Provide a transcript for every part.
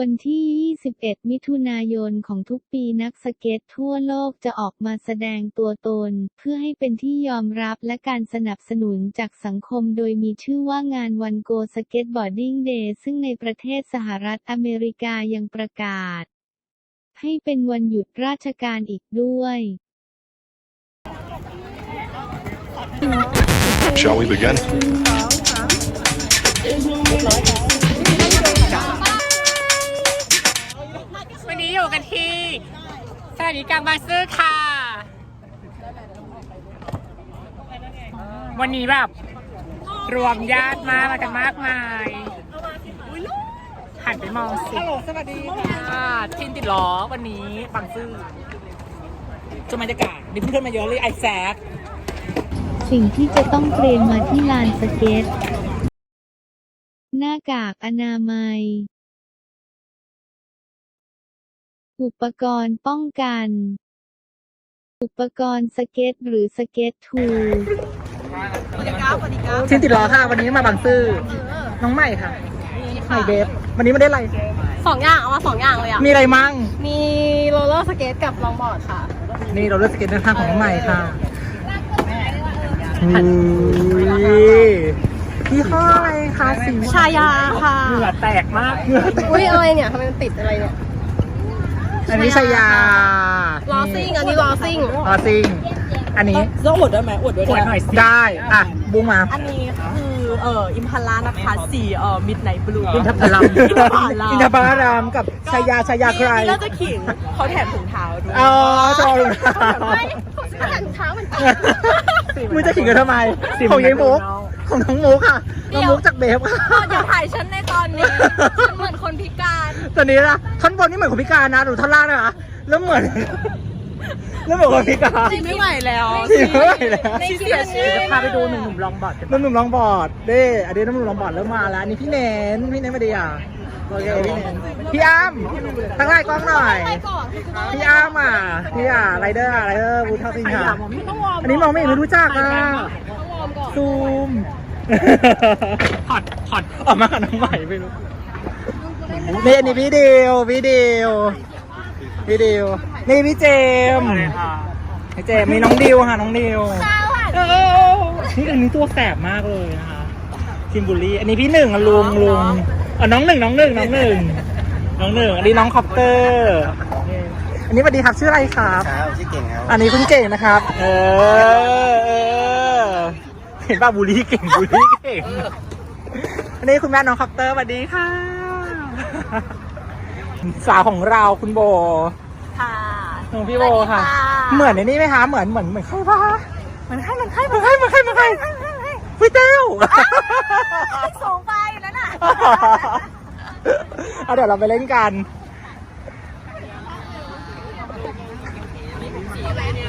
วันที่ 21 มิถุนายนของทุกปีนักสเก็ตทั่วโลกจะออกมาแสดงตัวตน เพื่อให้เป็นที่ยอมรับและการสนับสนุนจากสังคมโดยมีชื่อว่างานวันโกสเก็ตบอร์ดิ้งเดย์ซึ่งในประเทศสหรัฐอเมริกายังประกาศ ให้เป็นวันหยุดราชการอีกด้วย Shall we begin? นนี้อยู่กันที่สถานีกลางบางซื่อค่ะ วันนี้แบบ รวมญาติมามากันมากมายหันไปมองสิฮัลโหลสวัสดีค่ะทินติดล้อวันนี้บางซื่อจะบรรยากาศมีเพื่อนๆมาเยอะเลยไอแซคสิ่งที่จะต้องเตรียมมาที่ลานสเก็ตหน้ากากอนามัย อุปกรณ์ป้องกัน อุปกรณ์สเก็ตหรือสเก็ตทูลทินติดล้อค่ะ วันนี้มาบางซื่อน้องใหม่ค่ะใหม่เบฟวันนี้ไม่ได้อะไรสองอย่างเอามาสองอย่างเลยอะมีอะไรมั่งมีโรลเลอร์สเกตกับลองบอร์ดค่ะนี่เราเลือกสเก็ตด้านข้างของน้องใหม่ค่ะนี่ยี่ห้ออะไรคะสีชายาค่ะเหงื่อแตกมากเหงื่อแตกอุ้ยอะไรเนี่ยทำไมมันติดอะไรเนี่ย อันนี้ชายาลอซิ่งอันนี้ลอซิ่งลอซิ่งอันนี้ต้องอวดได้ไหมอวดด้วยอวดหน่อยสิได้ อะ บุ้งมา อันนี้คือเอ่ออิมพัลลานะคะสีเอ่อมิดไนท์บลูอินทผลัมอินทผลัมอินทผลัมกับชายาชายาใครนี่เราจะขิงเขาแถมถุงเท้าด้วยอ๋อชอบเลยไม่เขาหันเท้ามันติดมึงจะขิงกันทำไมของยายมุก ของน้องมุกค่ะ น้องมุกจากเบฟค่ะ อย่าถ่ายฉันในตอนนี้ ฉันเหมือนคนพิการตอนนี้นะท่อนบนนี่เหมือนคนพิการนะดูท่อนล่างนะคะแล้วเหมือน แล้วเหมือนคนพิการจีไม่ไหวแล้วจริงไม่ไหวแล้วในคลิปนี้จะพาไปดูหนุ่มหนุ่มลองบอร์ดน้ำหนุ่มลองบอร์ดเด้อันนี้น้ำหนุ่มลองบอร์ดเริ่มมาแล้วอันนี้พี่เนนพี่เนนมาดีอะโอเคพี่เนนพี่อ้ำทั้งไลน์กล้องหน่อยไปก่อนคือต้องพี่อ้ำอะพี่อะไรเดอร์ไรเดอร์บูทเทาสิงค่ะอันนี้มองไม่เห็นไม่รู้จักอะวอร์ มก่อนซูมถอดถอดออกมากับน้องใหม่ไม่รู้นี่อันนี้พี่เดียวพี่เดียวพี่เดียวนี่พี่เจมส์พี่เจมส์มีน้องดิวค่ะน้องดิวเออนี่อันนี้ตัวแสบมากเลยนะคะคิมบุรีอันนี้พี่หนึ่งอะลุงลุงอ๋อน้องหนึ่งน้องหนึ่งน้องหนึ่งน้องหนึ่งอันนี้น้องคอปเตอร์อันนี้สวัสดีครับชื่ออะไรครับครับชื่อเก่งครับ อันนี้คุณเก่งนะครับ เออเออเห็นป่ะบุรีเก่งบุรีเก่งอันนี้คุณแม่น้องคอปเตอร์สวัสดีค่ะ สาวของเราคุณโบค่ะน้องพี่โบค่ะสวัสดีค่ะเหมือนในนี่ไหมคะเหมือนเหมือนเหมือนใครปะเหมือนใครเหมือนใครเหมือนใครเหมือนใครเหมือนใครพี่เต้วสูงไปแล้วน่ะเอาเดี๋ยวเราไปเล่นกัน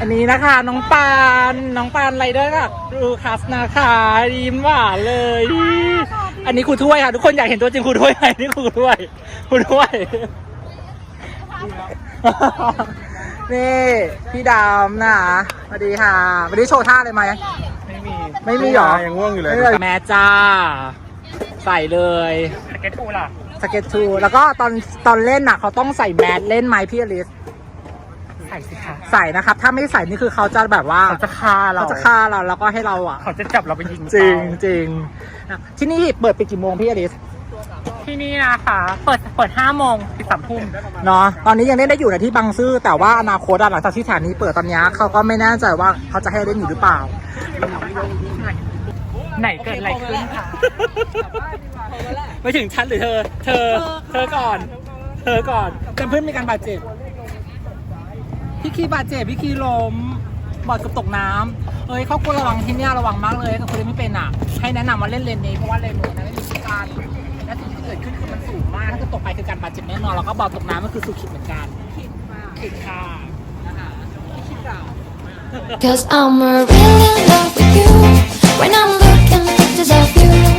อันนี้นะคะ น้องปานน้องปานไรเดอร์กับลูคัสนะคะยิ้มหวานเลย อันนี้ครูถ้วยค่ะ ทุกคนอยากเห็นตัวจริงครูถ้วยไหมนี่ครูถ้วยครูถ้วย นี่พี่ดำนะคะสวัสดีค่ะวันนี้โชว์ท่าเลยไหม ไม่มีไม่มีหรอ ยังง่วงอยู่เลยไม่แม่จ้า ใส่เลย สเก็ตทูล่ะสเก็ตทูแล้วก็ตอนตอนเล่นน่ะเขาต้องใส่แมสเล่นไหมพี่อลิสใส่สิคะใส่นะครับ ถ้าไม่ใส่นี่คือเขาจะแบบว่าเขาจะฆ่าเราเขาจะฆ่าเราแล้วก็ให้เราอะ เขาจะจับเราไปยิงจริงเขาจริงอะที่นี่เปิดปิดกี่โมงพี่อลิสที่นี่นะคะ เปิดเปิดห้าโมงปิดสามทุ่มเนาะตอนนี้ยังเล่นได้อยู่นะที่บางซื่อแต่ว่าอนาคตอะหลังจากที่สถานีเปิดตอนเนี้ยเขาก็ไม่แน่ใจว่าเขาจะให้เล่นอยู่หรือเปล่า ไหนเกิดอะไรขึ้นคะไม่ถึงฉันหรือเธอ เธอ เธอก่อน เธอก่อนเพื่อนๆมีการบาดเจ็บ พี่คีบาดเจ็บพี่คีล้มบอดกับตกน้ำเอ้ยเขาควรระวังที่เนี่ยระวังมากเลยถ้าคุณเล่ไม่เป็นอะ ให้แนะนำว่าเล่นเลนนี้เพราะว่าเลนนู้นนะไม่มีที่การและสิ่งที่เกิดขึ้นคือมันสูงมากถ้าเกิดตกไปคือการบาดเจ็บแน่นอนแล้วก็บอดตกน้ำก็คือสุดขีดเหมือนกันขีดมากขีดค่ะนะคะขีดเรา Cause I'm really in love with you. When I'm looking pictures of you,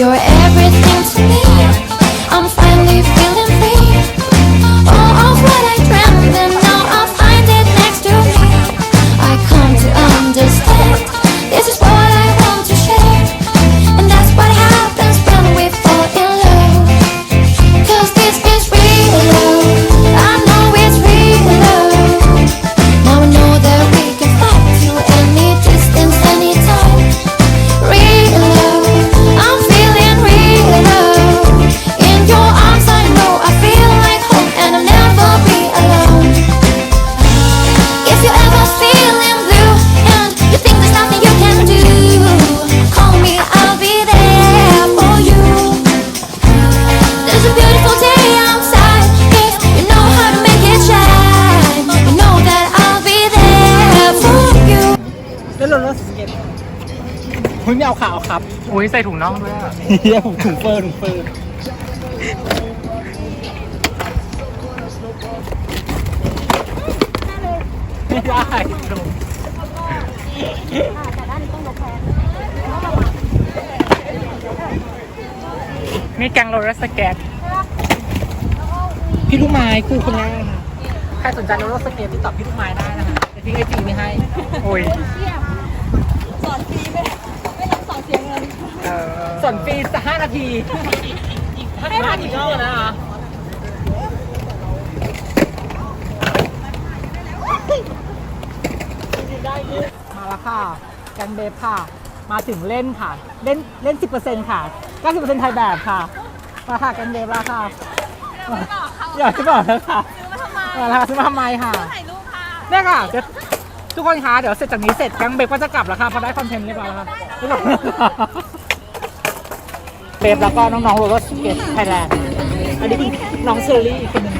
your เก็ตคุณไม่เอาขาวครับอุ้ยใส่ถุงน่องด้วยอะเฮียผมถุงเฟอร์ถุงเฟอร์ไม่ได้ลงนี่แกงโรลเลอร์สเก็ตพี่ลูกไม้คู่คนแรกนะคะใครสนใจรถรถสเก็ตที่ตอบพี่ลูกไม้ได้นะคะเดี๋ยวทิ้งไอจีไม่ให้ โอ้ย เออสอนฟรีสักห้านาทีห้านาทีก็นะคะมาแล้วค่ะ แกนเบฟค่ะ มาถึงเล่นค่ะ เล่นเล่น10%ค่ะ90%ไทยแบบค่ะ มาค่ะแกนเบฟแล้วค่ะอยากจะบอกแล้วค่ะมาแล้วค่ะซื้อมาทำไมค่ะเนี่ยค่ะเดี๋ยวทุกคนคะเดี๋ยวเสร็จจากนี้เสร็จแกงเบฟก็จะกลับแล้วค่ะเพราะได้คอนเทนต์เรียบร้อยแล้วค่ะ เรียบร้อยแล้วค่ะเบฟแล้วก็น้องๆโรโรสเก็ตไทยแลนด์อันนี้คือน้องเชอรี่อีกคนหนึ่ง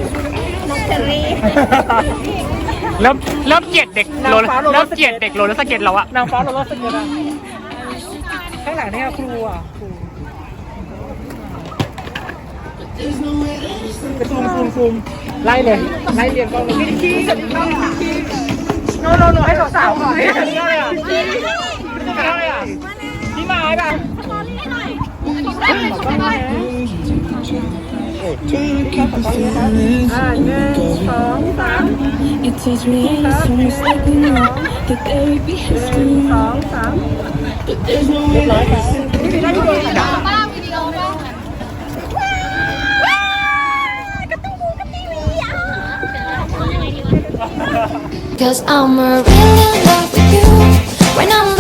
เริ่มเริ่มเกลียดเด็กนางโรลฟ้าโรลเลอร์ เริ่มเกลียดเด็กโรลเลอร์สเก็ตแล้วอะนางฟ้าโรโรสเก็ตอะข้างหลังเนี่ยครูอะครูไปซูมซูมซูมไล่เลยไล่เรียงกล้องเลยพี่ขี้โนโนโนให้สาวๆก่อนให้ถึงเลยอะถึงเลยอะ It takes me years to mistake we know that there would be หนึ่ history. งสองสาม But there's no way that I can พี่ได้ที่โดนด่า Cause I'm really in love with you. When I'm